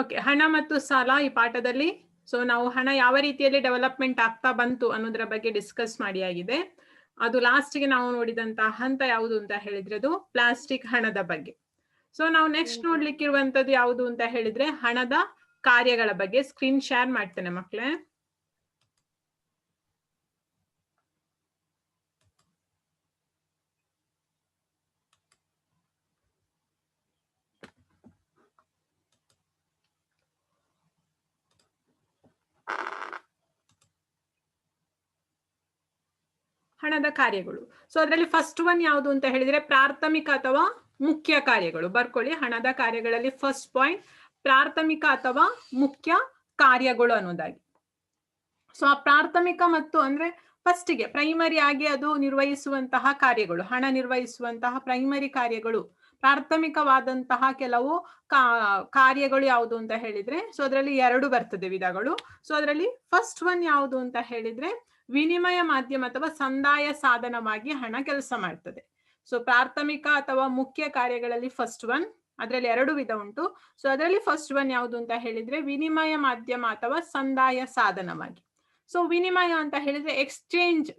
Okay ಹಣ ಮತ್ತು ಸಾಲ ಈ ಪಾಠದಲ್ಲಿ. ಸೊ ನಾವು ಹಣ ಯಾವ ರೀತಿಯಲ್ಲಿ ಡೆವಲಪ್ಮೆಂಟ್ ಆಗ್ತಾ ಬಂತು ಅನ್ನೋದ್ರ ಬಗ್ಗೆ ಡಿಸ್ಕಸ್ ಮಾಡಿ ಆಗಿದೆ. ಅದು ಲಾಸ್ಟ್ಗೆ ನಾವು ನೋಡಿದಂತ ಹಂತ ಯಾವುದು ಅಂತ ಹೇಳಿದ್ರೆ ಅದು ಪ್ಲಾಸ್ಟಿಕ್ ಹಣದ ಬಗ್ಗೆ. ಸೊ ನಾವು ನೆಕ್ಸ್ಟ್ ನೋಡ್ಲಿಕ್ಕಿರುವಂತದ್ದು ಯಾವುದು ಅಂತ ಹೇಳಿದ್ರೆ ಹಣದ ಕಾರ್ಯಗಳ ಬಗ್ಗೆ ಸ್ಕ್ರೀನ್ ಶೇರ್ ಮಾಡ್ತೇನೆ ಮಕ್ಕಳೇ ಹಣದ ಕಾರ್ಯಗಳು. ಸೊ ಅದರಲ್ಲಿ ಫಸ್ಟ್ ಒನ್ ಯಾವುದು ಅಂತ ಹೇಳಿದ್ರೆ ಪ್ರಾಥಮಿಕ ಅಥವಾ ಮುಖ್ಯ ಕಾರ್ಯಗಳು. ಬರ್ಕೊಳ್ಳಿ, ಹಣದ ಕಾರ್ಯಗಳಲ್ಲಿ ಫಸ್ಟ್ ಪಾಯಿಂಟ್ ಪ್ರಾಥಮಿಕ ಅಥವಾ ಮುಖ್ಯ ಕಾರ್ಯಗಳು ಅನ್ನೋದಾಗಿ. ಸೊ ಆ ಪ್ರಾಥಮಿಕ ಮತ್ತು ಅಂದ್ರೆ ಫಸ್ಟಿಗೆ ಪ್ರೈಮರಿ ಆಗಿ ಅದು ನಿರ್ವಹಿಸುವಂತಹ ಕಾರ್ಯಗಳು, ಹಣ ನಿರ್ವಹಿಸುವಂತಹ ಪ್ರೈಮರಿ ಕಾರ್ಯಗಳು, ಪ್ರಾಥಮಿಕವಾದಂತಹ ಕೆಲವು ಕಾರ್ಯಗಳು ಯಾವುದು ಅಂತ ಹೇಳಿದ್ರೆ ಸೊ ಅದರಲ್ಲಿ ಎರಡು ಬರ್ತದೆ ವಿಧಗಳು. ಸೊ ಅದರಲ್ಲಿ ಫಸ್ಟ್ ಒನ್ ಯಾವುದು ಅಂತ ಹೇಳಿದ್ರೆ ವಿನಿಮಯ ಮಾಧ್ಯಮ ಅಥವಾ ಸಂದಾಯ ಸಾಧನವಾಗಿ ಹಣ ಕೆಲಸ ಮಾಡ್ತದೆ. ಸೊ ಪ್ರಾಥಮಿಕ ಅಥವಾ ಮುಖ್ಯ ಕಾರ್ಯಗಳಲ್ಲಿ ಫಸ್ಟ್ ಒನ್ ಅದರಲ್ಲಿ ಎರಡು ವಿಧ ಉಂಟು. ಸೊ ಅದರಲ್ಲಿ ಫಸ್ಟ್ ಒನ್ ಯಾವುದು ಅಂತ ಹೇಳಿದ್ರೆ ವಿನಿಮಯ ಮಾಧ್ಯಮ ಅಥವಾ ಸಂದಾಯ ಸಾಧನವಾಗಿ. ಸೊ ವಿನಿಮಯ ಅಂತ ಹೇಳಿದ್ರೆ ಎಕ್ಸ್ಚೇಂಜ್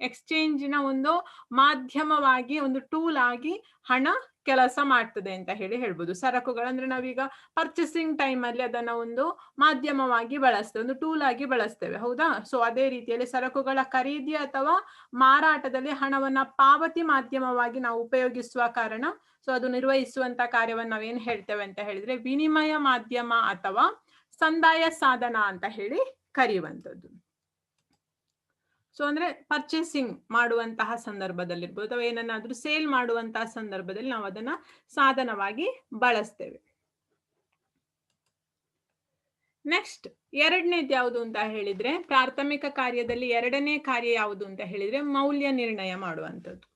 ಎಕ್ಸ್ಚೇಂಜಿನ ಒಂದು ಮಾಧ್ಯಮವಾಗಿ, ಒಂದು ಟೂಲ್ ಆಗಿ ಹಣ ಕೆಲಸ ಮಾಡ್ತದೆ ಅಂತ ಹೇಳಿ ಹೇಳ್ಬೋದು. ಸರಕುಗಳು ಅಂದ್ರೆ ನಾವೀಗ ಪರ್ಚೇಸಿಂಗ್ ಟೈಮ್ ಅಲ್ಲಿ ಅದನ್ನ ಒಂದು ಮಾಧ್ಯಮವಾಗಿ ಬಳಸ್ತೇವೆ, ಒಂದು ಟೂಲ್ ಆಗಿ ಬಳಸ್ತೇವೆ, ಹೌದಾ? ಸೊ ಅದೇ ರೀತಿಯಲ್ಲಿ ಸರಕುಗಳ ಖರೀದಿ ಅಥವಾ ಮಾರಾಟದಲ್ಲಿ ಹಣವನ್ನ ಪಾವತಿ ಮಾಧ್ಯಮವಾಗಿ ನಾವು ಉಪಯೋಗಿಸುವ ಕಾರಣ ಸೊ ಅದು ನಿರ್ವಹಿಸುವಂತ ಕಾರ್ಯವನ್ನು ನಾವೇನ್ ಹೇಳ್ತೇವೆ ಅಂತ ಹೇಳಿದ್ರೆ, ವಿನಿಮಯ ಮಾಧ್ಯಮ ಅಥವಾ ಸಂದಾಯ ಸಾಧನ ಅಂತ ಹೇಳಿ ಕರೆಯುವಂಥದ್ದು. ಸೊ ಅಂದ್ರೆ ಪರ್ಚೇಸಿಂಗ್ ಮಾಡುವಂತಹ ಸಂದರ್ಭದಲ್ಲಿರ್ಬೋದು ಅಥವಾ ಏನನ್ನಾದ್ರೂ ಸೇಲ್ ಮಾಡುವಂತಹ ಸಂದರ್ಭದಲ್ಲಿ ನಾವು ಅದನ್ನ ಸಾಧನವಾಗಿ ಬಳಸ್ತೇವೆ. ನೆಕ್ಸ್ಟ್ ಎರಡನೇದು ಯಾವುದು ಅಂತ ಹೇಳಿದ್ರೆ ಪ್ರಾಥಮಿಕ ಕಾರ್ಯದಲ್ಲಿ ಎರಡನೇ ಕಾರ್ಯ ಯಾವುದು ಅಂತ ಹೇಳಿದ್ರೆ ಮೌಲ್ಯ ನಿರ್ಣಯ ಮಾಡುವಂಥದ್ದು.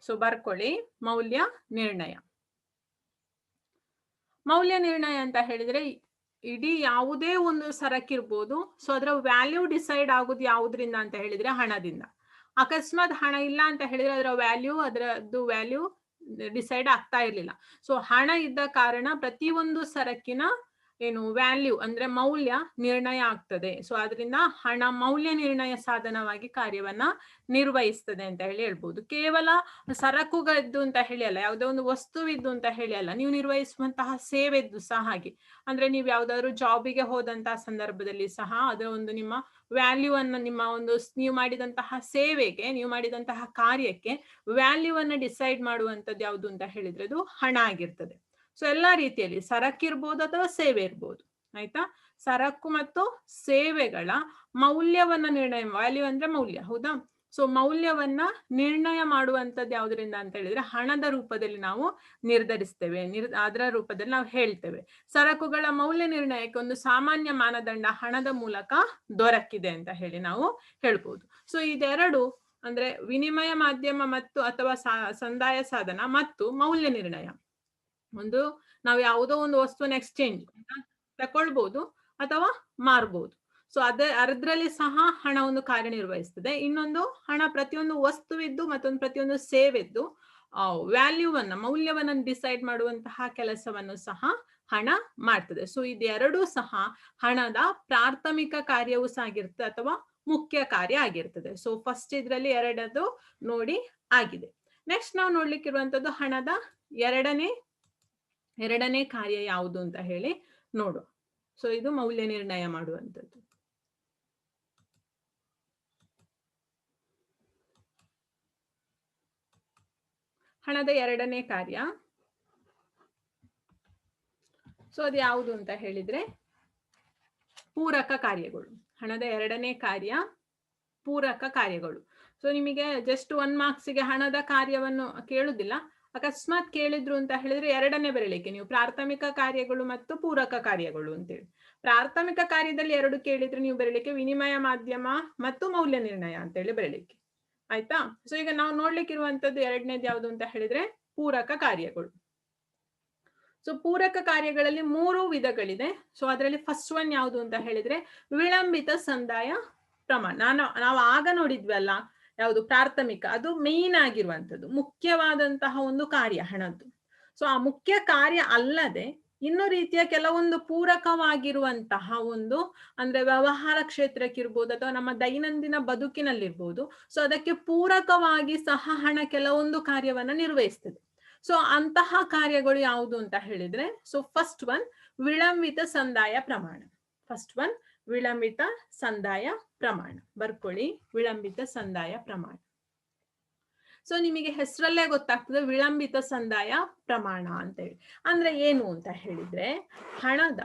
ಸೊ ಬರ್ಕೊಳ್ಳಿ. ಮೌಲ್ಯ ನಿರ್ಣಯ. ಮೌಲ್ಯ ನಿರ್ಣಯ ಅಂತ ಹೇಳಿದ್ರೆ ಇಡೀ ಯಾವುದೇ ಒಂದು ಸರಕಿರ್ಬೋದು. ಸೊ ಅದರ ವ್ಯಾಲ್ಯೂ ಡಿಸೈಡ್ ಆಗೋದು ಯಾವುದ್ರಿಂದ ಅಂತ ಹೇಳಿದ್ರೆ ಹಣದಿಂದ. ಅಕಸ್ಮಾತ್ ಹಣ ಇಲ್ಲ ಅಂತ ಹೇಳಿದ್ರೆ ಅದರ ವ್ಯಾಲ್ಯೂ ಅದರದ್ದು ವ್ಯಾಲ್ಯೂ ಡಿಸೈಡ್ ಆಗ್ತಾ ಇರ್ಲಿಲ್ಲ. ಸೊ ಹಣ ಇದ್ದ ಕಾರಣ ಪ್ರತಿಯೊಂದು ಸರಕಿನ ಏನು ವ್ಯಾಲ್ಯೂ ಅಂದ್ರೆ ಮೌಲ್ಯ ನಿರ್ಣಯ ಆಗ್ತದೆ. ಸೊ ಅದರಿಂದ ಹಣ ಮೌಲ್ಯ ನಿರ್ಣಯ ಸಾಧನವಾಗಿ ಕಾರ್ಯವನ್ನ ನಿರ್ವಹಿಸ್ತದೆ ಅಂತ ಹೇಳಿ ಹೇಳ್ಬೋದು. ಕೇವಲ ಸರಕುಗಳಿದ್ದು ಅಂತ ಹೇಳಿ ಅಲ್ಲ, ಯಾವುದೋ ಒಂದು ವಸ್ತುವಿದ್ದು ಅಂತ ಹೇಳಿ ಅಲ್ಲ, ನೀವು ನಿರ್ವಹಿಸುವಂತಹ ಸೇವೆದ್ದು ಸಹ ಹಾಗೆ. ಅಂದ್ರೆ ನೀವು ಯಾವ್ದಾದ್ರು ಜಾಬಿಗೆ ಹೋದಂತಹ ಸಂದರ್ಭದಲ್ಲಿ ಸಹ ಅದರ ಒಂದು ನಿಮ್ಮ ವ್ಯಾಲ್ಯೂ ಅನ್ನ ನಿಮ್ಮ ಒಂದು ನೀವು ಮಾಡಿದಂತಹ ಸೇವೆಗೆ, ನೀವು ಮಾಡಿದಂತಹ ಕಾರ್ಯಕ್ಕೆ ವ್ಯಾಲ್ಯೂ ಅನ್ನ ಡಿಸೈಡ್ ಮಾಡುವಂತದ್ದು ಯಾವುದು ಅಂತ ಹೇಳಿದ್ರೆ ಅದು ಹಣ ಆಗಿರ್ತದೆ. ಸೊ ಎಲ್ಲಾ ರೀತಿಯಲ್ಲಿ ಸರಕಿರ್ಬೋದು ಅಥವಾ ಸೇವೆ ಇರ್ಬೋದು, ಆಯ್ತಾ? ಸರಕು ಮತ್ತು ಸೇವೆಗಳ ಮೌಲ್ಯವನ್ನ ನಿರ್ಣಯ ವ್ಯಾಲ್ಯೂ ಅಂದ್ರೆ ಮೌಲ್ಯ, ಹೌದಾ? ಸೊ ಮೌಲ್ಯವನ್ನ ನಿರ್ಣಯ ಮಾಡುವಂಥದ್ದು ಯಾವುದರಿಂದ ಅಂತ ಹೇಳಿದ್ರೆ ಹಣದ ರೂಪದಲ್ಲಿ ನಾವು ನಿರ್ಧರಿಸ್ತೇವೆ, ನಿರ್, ಅದರ ರೂಪದಲ್ಲಿ ನಾವು ಹೇಳ್ತೇವೆ. ಸರಕುಗಳ ಮೌಲ್ಯ ನಿರ್ಣಯಕ್ಕೆ ಒಂದು ಸಾಮಾನ್ಯ ಮಾನದಂಡ ಹಣದ ಮೂಲಕ ದೊರಕಿದೆ ಅಂತ ಹೇಳಿ ನಾವು ಹೇಳ್ಬೋದು. ಸೊ ಇದೆರಡು ಅಂದ್ರೆ ವಿನಿಮಯ ಮಾಧ್ಯಮ ಮತ್ತು ಅಥವಾ ಸಂದಾಯ ಸಾಧನ ಮತ್ತು ಮೌಲ್ಯ ನಿರ್ಣಯ. ಒಂದು, ನಾವು ಯಾವುದೋ ಒಂದು ವಸ್ತುವನ್ನ ಎಕ್ಸ್ಚೇಂಜ್ ತಕೊಳ್ಬಹುದು ಅಥವಾ ಮಾರ್ಬಹುದು ಸೊ ಅದೇ, ಅದ್ರಲ್ಲಿ ಸಹ ಹಣ ಒಂದು ಕಾರ್ಯನಿರ್ವಹಿಸ್ತದೆ. ಇನ್ನೊಂದು, ಹಣ ಪ್ರತಿಯೊಂದು ವಸ್ತುವಿದ್ದು ಮತ್ತೊಂದು ಪ್ರತಿಯೊಂದು ಸೇವೆದ್ದು ವ್ಯಾಲ್ಯೂವನ್ನ ಮೌಲ್ಯವನ್ನ ಡಿಸೈಡ್ ಮಾಡುವಂತಹ ಕೆಲಸವನ್ನು ಸಹ ಹಣ ಮಾಡ್ತದೆ. ಸೊ ಇದೆರಡೂ ಸಹ ಹಣದ ಪ್ರಾಥಮಿಕ ಕಾರ್ಯವೂ ಸಹ ಆಗಿರ್ತದೆ ಅಥವಾ ಮುಖ್ಯ ಕಾರ್ಯ ಆಗಿರ್ತದೆ. ಸೊ ಫಸ್ಟ್ ಇದ್ರಲ್ಲಿ ಎರಡದು ನೋಡಿ ಆಗಿದೆ. ನೆಕ್ಸ್ಟ್ ನಾವು ನೋಡ್ಲಿಕ್ಕಿರುವಂತದ್ದು ಹಣದ ಎರಡನೇ ಎರಡನೇ ಕಾರ್ಯ ಯಾವುದು ಅಂತ ಹೇಳಿ ನೋಡುವ ಸೊ ಇದು ಮೌಲ್ಯ ನಿರ್ಣಯ ಮಾಡುವಂಥದ್ದು. ಹಣದ ಎರಡನೇ ಕಾರ್ಯ. ಸೊ ಅದು ಯಾವುದು ಅಂತ ಹೇಳಿದ್ರೆ ಪೂರಕ ಕಾರ್ಯಗಳು. ಹಣದ ಎರಡನೇ ಕಾರ್ಯ ಪೂರಕ ಕಾರ್ಯಗಳು. ಸೊ ನಿಮಗೆ ಜಸ್ಟ್ ಒನ್ ಮಾರ್ಕ್ಸಿಗೆ ಹಣದ ಕಾರ್ಯವನ್ನು ಕೇಳುದಿಲ್ಲ. ಅಕಸ್ಮಾತ್ ಕೇಳಿದ್ರು ಅಂತ ಹೇಳಿದ್ರೆ ಎರಡನೇ ಬರಲಿಕ್ಕೆ. ನೀವು ಪ್ರಾಥಮಿಕ ಕಾರ್ಯಗಳು ಮತ್ತು ಪೂರಕ ಕಾರ್ಯಗಳು ಅಂತೇಳಿ. ಪ್ರಾಥಮಿಕ ಕಾರ್ಯದಲ್ಲಿ ಎರಡು ಕೇಳಿದ್ರೆ ನೀವು ಬರಲಿಕ್ಕೆ ವಿನಿಮಯ ಮಾಧ್ಯಮ ಮತ್ತು ಮೌಲ್ಯ ನಿರ್ಣಯ ಅಂತೇಳಿ ಬರಲಿಕ್ಕೆ. ಆಯ್ತಾ? ಸೊ ಈಗ ನಾವು ನೋಡ್ಲಿಕ್ಕಿರುವಂತದ್ದು ಎರಡನೇದು ಯಾವುದು ಅಂತ ಹೇಳಿದ್ರೆ ಪೂರಕ ಕಾರ್ಯಗಳು. ಸೊ ಪೂರಕ ಕಾರ್ಯಗಳಲ್ಲಿ ಮೂರು ವಿಧಗಳಿದೆ. ಸೊ ಅದರಲ್ಲಿ ಫಸ್ಟ್ ಒನ್ ಯಾವುದು ಅಂತ ಹೇಳಿದ್ರೆ ವಿಳಂಬಿತ ಸಂದಾಯ ಪ್ರಮಾಣ. ನಾನು, ನಾವು ಆಗ ನೋಡಿದ್ವಲ್ಲ ಯಾವುದು ಪ್ರಾಥಮಿಕ, ಅದು ಮೇನ್ ಆಗಿರುವಂಥದ್ದು, ಮುಖ್ಯವಾದಂತಹ ಒಂದು ಕಾರ್ಯ, ಹಣದ್ದು. ಸೊ ಆ ಮುಖ್ಯ ಕಾರ್ಯ ಅಲ್ಲದೆ ಇನ್ನು ರೀತಿಯ ಕೆಲವೊಂದು ಪೂರಕವಾಗಿರುವಂತಹ ಒಂದು, ಅಂದ್ರೆ ವ್ಯವಹಾರ ಕ್ಷೇತ್ರಕ್ಕಿರ್ಬೋದು ಅಥವಾ ನಮ್ಮ ದೈನಂದಿನ ಬದುಕಿನಲ್ಲಿರ್ಬೋದು. ಸೊ ಅದಕ್ಕೆ ಪೂರಕವಾಗಿ ಸಹ ಹಣ ಕೆಲವೊಂದು ಕಾರ್ಯವನ್ನ ನಿರ್ವಹಿಸ್ತದೆ. ಸೊ ಅಂತಹ ಕಾರ್ಯಗಳು ಯಾವುದು ಅಂತ ಹೇಳಿದ್ರೆ ಸೊ ಫಸ್ಟ್ ಒನ್ ವಿಳಂಬಿತ ಸಂದಾಯ ಪ್ರಮಾಣ. ಫಸ್ಟ್ ಒನ್ ವಿಳಂಬಿತ ಸಂದಾಯ ಪ್ರಮಾಣ. ಬರ್ಕೊಳ್ಳಿ. ವಿಳಂಬಿತ ಸಂದಾಯ ಪ್ರಮಾಣ. ಸೊ ನಿಮಗೆ ಹೆಸರಲ್ಲೇ ಗೊತ್ತಾಗ್ತದೆ ವಿಳಂಬಿತ ಸಂದಾಯ ಪ್ರಮಾಣ ಅಂತ ಹೇಳಿ. ಅಂದ್ರೆ ಏನು ಅಂತ ಹೇಳಿದ್ರೆ, ಹಣದ,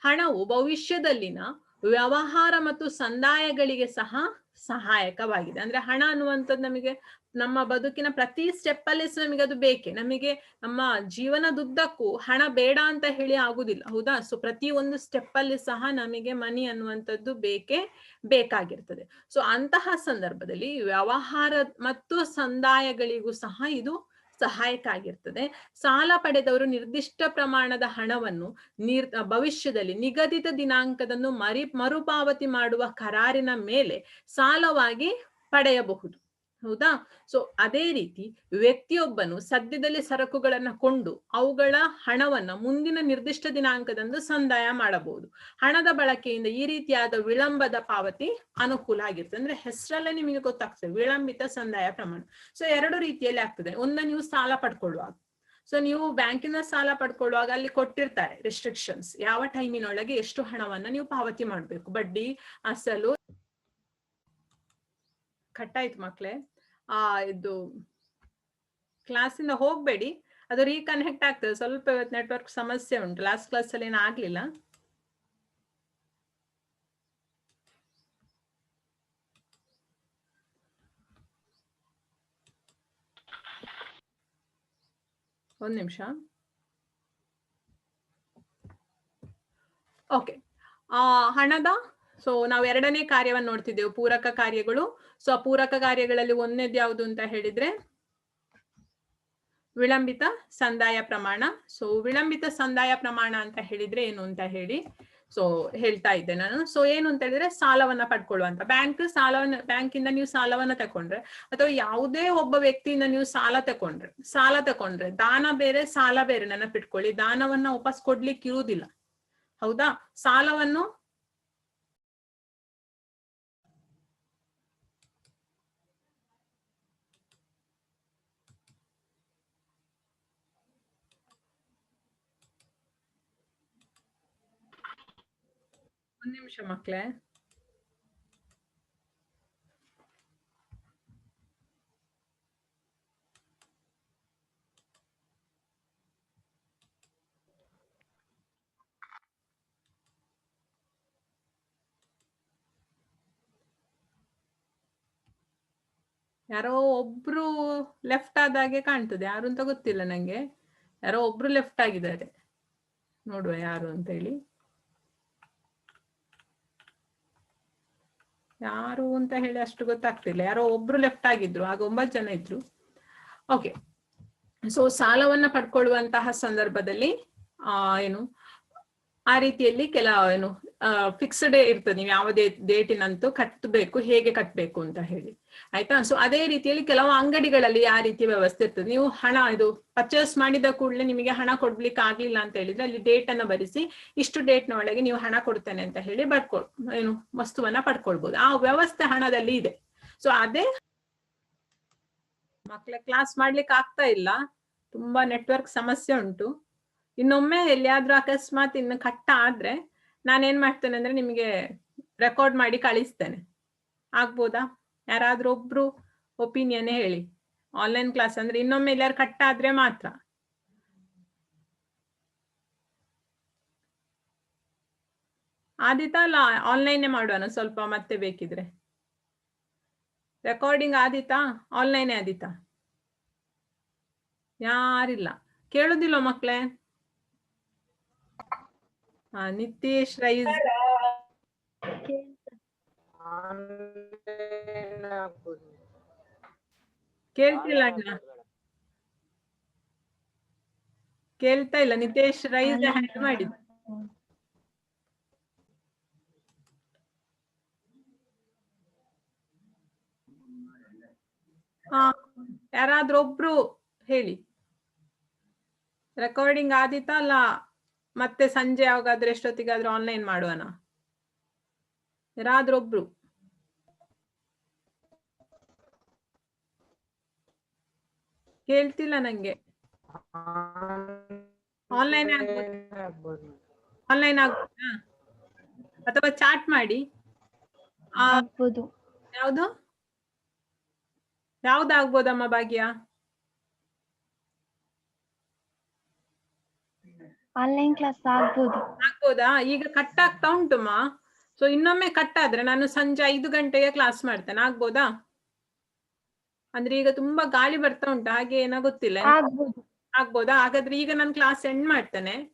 ಹಣವು ಭವಿಷ್ಯದಲ್ಲಿನ ವ್ಯವಹಾರ ಮತ್ತು ಸಂದಾಯಗಳಿಗೆ ಸಹ ಸಹಾಯಕವಾಗಿದೆ. ಅಂದ್ರೆ ಹಣ ಅನ್ನುವಂಥದ್ದು ನಮಗೆ ನಮ್ಮ ಬದುಕಿನ ಪ್ರತಿ ಸ್ಟೆಪ್ ಅಲ್ಲಿ ನಮಗೆ ಅದು ಬೇಕೆ. ನಮಗೆ ನಮ್ಮ ಜೀವನದುದ್ದಕ್ಕೂ ಹಣ ಬೇಡ ಅಂತ ಹೇಳಿ ಆಗುದಿಲ್ಲ, ಹೌದಾ? ಸೊ ಪ್ರತಿ ಒಂದು ಸ್ಟೆಪ್ ಅಲ್ಲಿ ಸಹ ನಮಗೆ ಮನಿ ಅನ್ನುವಂಥದ್ದು ಬೇಕೇ, ಬೇಕಾಗಿರ್ತದೆ. ಸೊ ಅಂತಹ ಸಂದರ್ಭದಲ್ಲಿ ವ್ಯವಹಾರ ಮತ್ತು ಸಂದಾಯಗಳಿಗೂ ಸಹ ಇದು ಸಹಾಯಕ ಆಗಿರ್ತದೆ. ಸಾಲ ಪಡೆದವರು ನಿರ್ದಿಷ್ಟ ಪ್ರಮಾಣದ ಹಣವನ್ನು ನಿರ್, ಭವಿಷ್ಯದಲ್ಲಿ ನಿಗದಿತ ದಿನಾಂಕದನ್ನು ಮರಿ, ಮರುಪಾವತಿ ಮಾಡುವ ಕರಾರಿನ ಮೇಲೆ ಸಾಲವಾಗಿ ಪಡೆಯಬಹುದು. ಹೌದಾ? ಸೊ ಅದೇ ರೀತಿ ವ್ಯಕ್ತಿಯೊಬ್ಬನು ಸದ್ಯದಲ್ಲಿ ಸರಕುಗಳನ್ನ ಕೊಂಡು ಅವುಗಳ ಹಣವನ್ನ ಮುಂದಿನ ನಿರ್ದಿಷ್ಟ ದಿನಾಂಕದಂದು ಸಂದಾಯ ಮಾಡಬಹುದು. ಹಣದ ಬಳಕೆಯಿಂದ ಈ ರೀತಿಯಾದ ವಿಳಂಬದ ಪಾವತಿ ಅನುಕೂಲ ಆಗಿರ್ತದೆ. ಅಂದ್ರೆ ಹೆಸರಲ್ಲೇ ನಿಮಗೆ ಗೊತ್ತಾಗ್ತದೆ, ವಿಳಂಬಿತ ಸಂದಾಯ ಪ್ರಮಾಣ. ಸೊ ಎರಡು ರೀತಿಯಲ್ಲಿ ಆಗ್ತದೆ. ಒಂದ ನೀವು ಸಾಲ ಪಡ್ಕೊಳ್ಳುವಾಗ. ಸೊ ನೀವು ಬ್ಯಾಂಕಿನ ಸಾಲ ಪಡ್ಕೊಳ್ಳುವಾಗ ಅಲ್ಲಿ ಕೊಟ್ಟಿರ್ತಾರೆ ರೆಸ್ಟ್ರಿಕ್ಷನ್ಸ್ ಯಾವ ಟೈಮಿನೊಳಗೆ ಎಷ್ಟು ಹಣವನ್ನ ನೀವು ಪಾವತಿ ಮಾಡ್ಬೇಕು? ಬಡ್ಡಿ, ಅಸಲು. ಕಟ್ಟಾಯ್ತು ಮಕ್ಳೇ. ಆ, ಇದು ಕ್ಲಾಸಿಂದ ಹೋಗ್ಬೇಡಿ. ಅದು ರೀಕನೆಕ್ಟ್ ಆಗ್ತದೆ. ಸ್ವಲ್ಪ ನೆಟ್ವರ್ಕ್ ಸಮಸ್ಯೆ ಉಂಟು. ಲಾಸ್ಟ್ ಕ್ಲಾಸ್ ಅಲ್ಲಿ ಏನು ಆಗ್ಲಿಲ್ಲ. ಒಂದು ನಿಮಿಷ. ಓಕೆ ಹಣದ? ಸೊ ನಾವು ಎರಡನೇ ಕಾರ್ಯವನ್ನು ನೋಡ್ತಿದ್ದೆವು, ಪೂರಕ ಕಾರ್ಯಗಳು. ಸೊ ಆ ಪೂರಕ ಕಾರ್ಯಗಳಲ್ಲಿ ಒಂದನೇದು ಯಾವುದು ಅಂತ ಹೇಳಿದ್ರೆ, ವಿಳಂಬಿತ ಸಂದಾಯ ಪ್ರಮಾಣ. ಸೊ ವಿಳಂಬಿತ ಸಂದಾಯ ಪ್ರಮಾಣ ಅಂತ ಹೇಳಿದ್ರೆ ಏನು ಅಂತ ಹೇಳಿ ಸೊ ಹೇಳ್ತಾ ಇದ್ದೆ ನಾನು. ಸೊ ಏನು ಅಂತ ಹೇಳಿದ್ರೆ ಸಾಲವನ್ನ ಪಡ್ಕೊಳ್ಳುವಂತ. ಬ್ಯಾಂಕ್ ಸಾಲವನ್ನ ಬ್ಯಾಂಕ್ ಇಂದ ನೀವು ಸಾಲವನ್ನ ತಕೊಂಡ್ರೆ, ಅಥವಾ ಯಾವುದೇ ಒಬ್ಬ ವ್ಯಕ್ತಿಯಿಂದ ನೀವು ಸಾಲ ತಕೊಂಡ್ರೆ ಸಾಲ ತಕೊಂಡ್ರೆ, ದಾನ ಬೇರೆ, ಸಾಲ ಬೇರೆ ನೆನಪಿಟ್ಕೊಳ್ಳಿ. ದಾನವನ್ನ ವಾಪಸ್ ಕೊಡ್ಲಿಕ್ಕೆ ಇರುವುದಿಲ್ಲ. ಹೌದಾ? ಸಾಲವನ್ನು ನಿಮಿಷ ಮಕ್ಳೇ. ಯಾರೋ ಒಬ್ರು ಲೆಫ್ಟ್ ಆದಾಗೆ ಕಾಣ್ತದೆ. ಯಾರು ಅಂತ ಗೊತ್ತಿಲ್ಲ ನಂಗೆ. ಯಾರೋ ಒಬ್ರು ಲೆಫ್ಟ್ ಆಗಿದ್ದಾರೆ. ನೋಡುವ ಯಾರು ಅಂತ ಯಾರು ಅಂತ ಹೇಳಿ ಅಷ್ಟು ಗೊತ್ತಾಗ್ತಿಲ್ಲ ಯಾರೋ ಒಬ್ರು ಲೆಫ್ಟ್ ಆಗಿದ್ರು, ಆಗ ಒಂಬತ್ತು ಜನ ಇದ್ರು. ಓಕೆ ಸೊ ಸಾಲವನ್ನ ಪಡ್ಕೊಳ್ಳುವಂತಹ ಸಂದರ್ಭದಲ್ಲಿ, ಆ, ಏನು, ಆ ರೀತಿಯಲ್ಲಿ ಕೆಲ, ಏನು ಫಿಕ್ಸ್ಡ್ ಇರ್ತದೆ. ನೀವು ಯಾವ ಡೇಟಿನಂತೂ ಕಟ್ಟಬೇಕು ಹೇಗೆ ಕಟ್ಟಬೇಕು ಅಂತ ಹೇಳಿ. ಆಯ್ತಾ? ಸೊ ಅದೇ ರೀತಿಯಲ್ಲಿ ಕೆಲವು ಅಂಗಡಿಗಳಲ್ಲಿ ಆ ರೀತಿಯ ವ್ಯವಸ್ಥೆ ಇರ್ತದೆ. ನೀವು ಹಣ, ಇದು ಪರ್ಚೇಸ್ ಮಾಡಿದ ಕೂಡಲೇ ನಿಮಗೆ ಹಣ ಕೊಡ್ಲಿಕ್ಕೆ ಆಗ್ಲಿಲ್ಲ ಅಂತ ಹೇಳಿದ್ರೆ ಅಲ್ಲಿ ಡೇಟ್ ಅನ್ನ ಬರೆಸಿ ಇಷ್ಟು ಡೇಟ್ನ ಒಳಗೆ ನೀವು ಹಣ ಕೊಡ್ತೇನೆ ಅಂತ ಹೇಳಿ ಬರ್ಕೊ, ಏನು, ವಸ್ತುವನ್ನ ಪಡ್ಕೊಳ್ಬಹುದು ಆ ವ್ಯವಸ್ಥೆ ಹಣದಲ್ಲಿ ಇದೆ. ಸೊ ಅದೇ ಮಕ್ಳ ಕ್ಲಾಸ್ ಮಾಡ್ಲಿಕ್ಕೆ ಆಗ್ತಾ ಇಲ್ಲ. ತುಂಬಾ ನೆಟ್ವರ್ಕ್ ಸಮಸ್ಯೆ ಉಂಟು. ಇನ್ನೊಮ್ಮೆ ಎಲ್ಲಿಯಾದ್ರೂ ಅಕಸ್ಮಾತ್ ಇನ್ನು ಕಟ್ಟ ಆದ್ರೆ ನಾನೇನ್ ಮಾಡ್ತೇನೆ ಅಂದ್ರೆ ನಿಮಗೆ ರೆಕಾರ್ಡ್ ಮಾಡಿ ಕಳಿಸ್ತೇನೆ. ಆಗ್ಬೋದಾ? ಯಾರಾದ್ರೂ ಒಬ್ರು ಒಪಿನಿಯನ್ ಹೇಳಿ. ಆನ್ಲೈನ್ ಕ್ಲಾಸ್ ಅಂದ್ರೆ ಇನ್ನೊಮ್ಮೆ ಎಲ್ಲಾರು ಕಟ್ ಆದ್ರೆ ಮಾತ್ರ. ಆದಿತಾ ಅಲ್ಲ ಆನ್ಲೈನ್ ಮಾಡೋಣ ಸ್ವಲ್ಪ ಮತ್ತೆ ಬೇಕಿದ್ರೆ. ರೆಕಾರ್ಡಿಂಗ್ ಆದಿತಾ ಆನ್ಲೈನ್ ಆದಿತಾ ಯಾರಿಲ್ಲ. ಕೇಳುದಿಲ್ಲ ಮಕ್ಳೇ? ಹಾ ನಿತೇಶ್ ರೈಸ್. ಕೇಳ್ತಿಲ್ಲ ಅಣ್ಣ. ಕೇಳ್ತಾ ಇಲ್ಲ. ನಿತೇಶ್ ರೈಸ್ ಹ್ಯಾಂಡ್ ಮಾಡಿದ್ ಹಾ ಯಾರಾದ್ರೂ ಒಬ್ರು ಹೇಳಿ. ರೆಕಾರ್ಡಿಂಗ್ ಆದಿತಾ ಅಲ್ಲ? ಮತ್ತೆ ಸಂಜೆ ಯಾವಾಗಾದ್ರೆ ಎಷ್ಟೊತ್ತಿಗಾದ್ರೂ ಆನ್ಲೈನ್ ಮಾಡುವನ? ಯಾರಾದ್ರೊಬ್ರು ಹೇಳ್ತಿಲ್ಲ ಕೇಳ್ತಿಲ್ಲ ನಂಗೆ. ಆನ್ಲೈನ್ ಆನ್ಲೈನ್ ಆಗ್ಬೋದಾ ಅಥವಾ ಚಾಟ್ ಮಾಡಿ. ಯಾವುದು? ಯಾವ್ದಾಗ್ಬೋದಮ್ಮ ಭಾಗ್ಯ? ಆನ್ಲೈನ್ ಕ್ಲಾಸ್ ಆಗ್ಬೋದು. ಆಗ್ಬೋದಾ? ಈಗ ಕಟ್ ಆಗ್ತಾ ಉಂಟುಮ್ಮ ಸೊ ಇನ್ನೊಮ್ಮೆ ಕಟ್ ಆದ್ರೆ ನಾನು ಸಂಜೆ ಐದು ಗಂಟೆಗೆ ಕ್ಲಾಸ್ ಮಾಡ್ತೇನೆ. ಆಗ್ಬೋದಾ? ಅಂದ್ರೆ ಈಗ ತುಂಬಾ ಗಾಳಿ ಬರ್ತಾ ಉಂಟು ಹಾಗೆ ಏನೋ ಗೊತ್ತಿಲ್ಲ. ಆಗ್ಬೋದು. ಆಗ್ಬೋದಾ? ಹಾಗಾದ್ರೆ ಈಗ ನಾನು ಕ್ಲಾಸ್ ಎಂಡ್ ಮಾಡ್ತೇನೆ.